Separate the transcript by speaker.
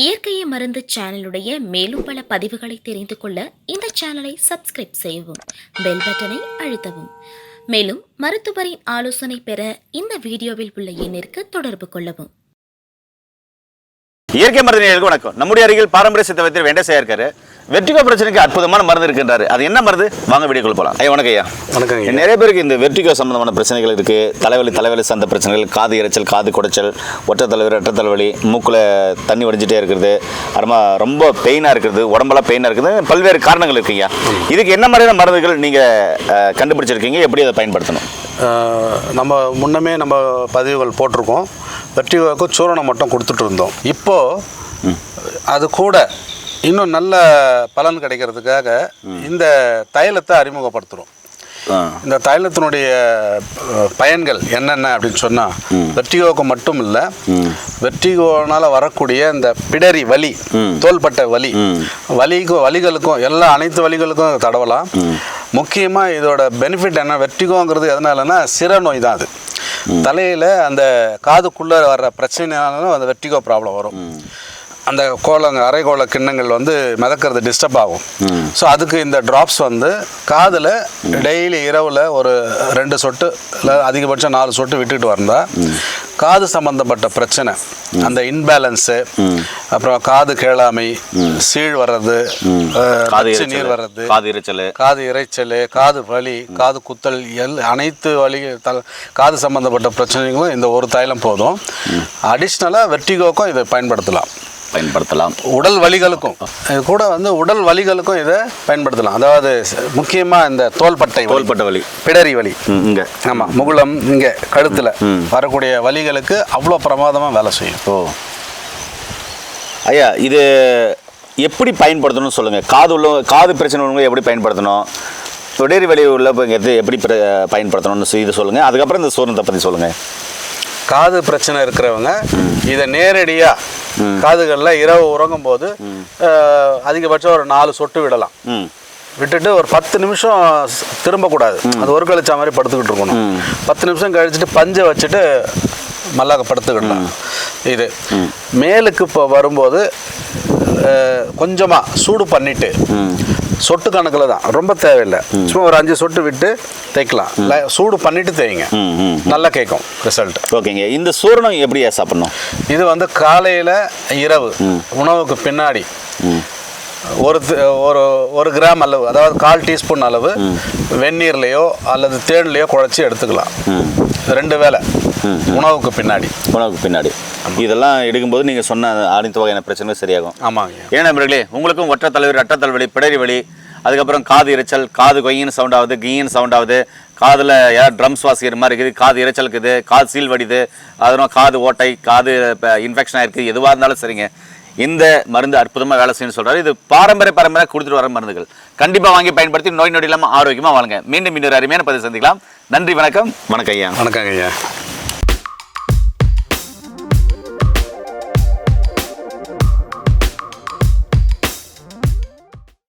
Speaker 1: இயற்கையை மருந்து சேனலுடைய மேலும் பல பதிவுகளை தெரிந்து கொள்ள இந்த சேனலை சப்ஸ்கிரைப் செய்யவும் பெல் பட்டனை அழுத்தவும். மேலும் மருத்துவரின் ஆலோசனை பெற இந்த வீடியோவில் உள்ள எண்ணிற்கு தொடர்பு கொள்ளவும்.
Speaker 2: இயற்கை மருந்து வணக்கம். நம்முடைய அருகில் பாரம்பரிய சித்த வைத்தியர் வெண்டசையா இருக்காரு. வெர்டிகோ பிரச்சனைக்கு அற்புதமான மருந்து இருக்கின்றாரு. அது என்ன மருந்து? வாங்க வீடியோக்குள்ள போலாம். ஐயா வணக்கம் ஐயா.
Speaker 3: வணக்கம்.
Speaker 2: நிறைய பேருக்கு இந்த வெர்டிகோ சம்பந்தமான பிரச்சனைகள் இருக்கு. தலைவலி தலைவலி சார்ந்த பிரச்சனைகள் காது இரைச்சல் காது குடைச்சல் ஒற்றை தலைவலி ரெட்டை தலைவலி மூக்குல தண்ணி வடிஞ்சிட்டே இருக்கிறது. அப்புறமா ரொம்ப பெயினா இருக்கிறது உடம்பெல்லாம் பெயினா இருக்குது. பல்வேறு காரணங்கள் இருக்குங்க இதுக்கு என்ன மாதிரியான மருந்துகள் நீங்க அஹ், கண்டுபிடிச்சிருக்கீங்க? எப்படி அதை பயன்படுத்தணும்?
Speaker 3: நம்ம முன்னமே நம்ம பதிவுகள் போட்டிருக்கோம். வெற்றிக்கு சூரணம் மட்டும் கொடுத்துட்டு இருந்தோம். இப்போது அது கூட இன்னும் நல்ல பலன் கிடைக்கிறதுக்காக இந்த தைலத்தை அறிமுகப்படுத்துகிறோம். இந்த தைலத்தினுடைய பயன்கள் என்னென்ன அப்படின்னு சொன்னால் வெற்றிகோவுக்கு மட்டும் இல்லை வெற்றிகோனால் வரக்கூடிய இந்த பிடரி வலி தோள்பட்டை வலி வலிக்கும் வலிகளுக்கும் எல்லா அனைத்து வலிகளுக்கும் தடவலாம். முக்கியமாக இதோட பெனிஃபிட் என்ன வெற்றிகோங்கிறது எதனாலன்னா சிர நோய் தான் அது. தலையில் அந்த காதுக்குள்ளே வர்ற பிரச்சனைனாலும் அந்த வெற்றிகோ ப்ராப்ளம் வரும். அந்த கோலங்க அரைக்கோள கிண்ணங்கள் வந்து மிதக்கிறது டிஸ்டர்ப் ஆகும். ஸோ அதுக்கு இந்த ட்ராப்ஸ் வந்து காதில் டெய்லி இரவில் ஒரு ரெண்டு சொட்டு இல்லை அதிகபட்சம் நாலு சொட்டு விட்டுட்டு வந்தா காது சம்பந்தப்பட்ட பிரச்சனை. அந்த இன்பேலன்ஸு அப்புறம் காது கேளாமை சீழ் வர்றது நீர் வர்றது
Speaker 2: காது இரைச்சல்
Speaker 3: காது இரைச்சல் காது வலி காது குத்தல் எல் அனைத்து வலி தல காது சம்பந்தப்பட்ட பிரச்சனைகளும் இந்த ஒரு தைலம் போதும். அடிஷ்னலாக வெர்டிகோக்கும் இதை பயன்படுத்தலாம்.
Speaker 2: பயன்படுத்தலாம்.
Speaker 3: உடல் வலிகளுக்கும் இது கூட வந்து உடல் வலிகளுக்கும் இதை பயன்படுத்தலாம். அதாவது முக்கியமாக இந்த தோள்பட்டை
Speaker 2: தோள்பட்ட வலி.
Speaker 3: பிடரி வலி.
Speaker 2: இங்க.
Speaker 3: ஆமாம் முகுளம் இங்கே கழுத்தில். வரக்கூடிய வலிகளுக்கு அவ்வளோ பிரமாதமாக வேலை செய்யும்.
Speaker 2: ஓ. ஐயா இது எப்படி பயன்படுத்தணும்னு சொல்லுங்க. காது உள்ள காது பிரச்சனை உள்ளவங்க எப்படி பயன்படுத்தணும்? தொடரி வலி உள்ளவங்க எப்படி பயன்படுத்தணும்னு இது சொல்லுங்க. அதுக்கப்புறம் இந்த சூரணத்தை பற்றி சொல்லுங்க.
Speaker 3: காது பிரச்சனை இருக்கிறவங்க இதை நேரடியாக காதுகளில் இரவு உறங்கும் போது அதிகபட்சம் ஒரு நாலு சொட்டு விடலாம். விட்டுட்டு ஒரு பத்து நிமிஷம் திரும்பக்கூடாது. அது ஒரு கழிச்சா மாதிரி படுத்துக்கிட்டு இருக்கணும். பத்து நிமிஷம் கழிச்சிட்டு பஞ்சை வச்சுட்டு மல்லாக்க படுத்துக்கிடலாம். இது. மேலுக்கு இப்போ வரும்போது கொஞ்சமாக சூடு பண்ணிட்டு சொட்டு கணக்கில் தான். ரொம்ப தேவையில்லை. சும்மா ஒரு அஞ்சு சொட்டு விட்டு தேய்க்கலாம். சூடு பண்ணிட்டு தேய்ங்க. நல்லா கேட்கும் ரிசல்ட்
Speaker 2: ஓகேங்க. இந்த சூரணம் எப்படி சாப்பிடணும்?
Speaker 3: இது வந்து காலையில் இரவு உணவுக்கு பின்னாடி ஒரு ஒரு ஒரு கிராம் அளவு அதாவது கால் டீஸ்பூன் அளவு வெந்நீர்லையோ அல்லது தேன்லையோ குழச்சி எடுத்துக்கலாம். ரெண்டு வேளை. உணவுக்கு பின்னாடி.
Speaker 2: உணவுக்கு பின்னாடி. இதெல்லாம் எடுக்கும்போது நீங்கள் சொன்ன அனைத்து வகையான பிரச்சனைகள் சரியாகும்.
Speaker 3: ஆமாங்க.
Speaker 2: ஏன் நண்பர்களே உங்களுக்கும் ஒற்றை தலைவலி ரெட்டை தலைவலி பிடரி வலி அதுக்கப்புறம் காது இரைச்சல் காது கொய்யின்னு சவுண்ட் ஆகுது கீயின்னு சவுண்ட் ஆகுது காதில் ஏதாவது ட்ரம்ஸ் வாசிக்கிற மாதிரி இருக்குது காது இரைச்சல் இருக்குது காது சீல் வடிது அதுவும் காது ஓட்டை காது இன்ஃபெக்ஷன் ஆயிருக்கு எதுவாக இருந்தாலும் சரிங்க. இந்த மருந்து அற்புதமாக வேலை செய்யணும்னு சொல்கிறாரு இது பாரம்பரிய பரம்பரை கொடுத்துட்டு வர மருந்துகள். கண்டிப்பாக வாங்கி பயன்படுத்தி நோய் நொடி இல்லாமல் ஆரோக்கியமாக வாழுங்க. மீண்டும் இன்னொரு அருமையான பதிவு சந்திக்கலாம். நன்றி வணக்கம். வணக்கம் ஐயா.
Speaker 3: வணக்கங்க ஐயா.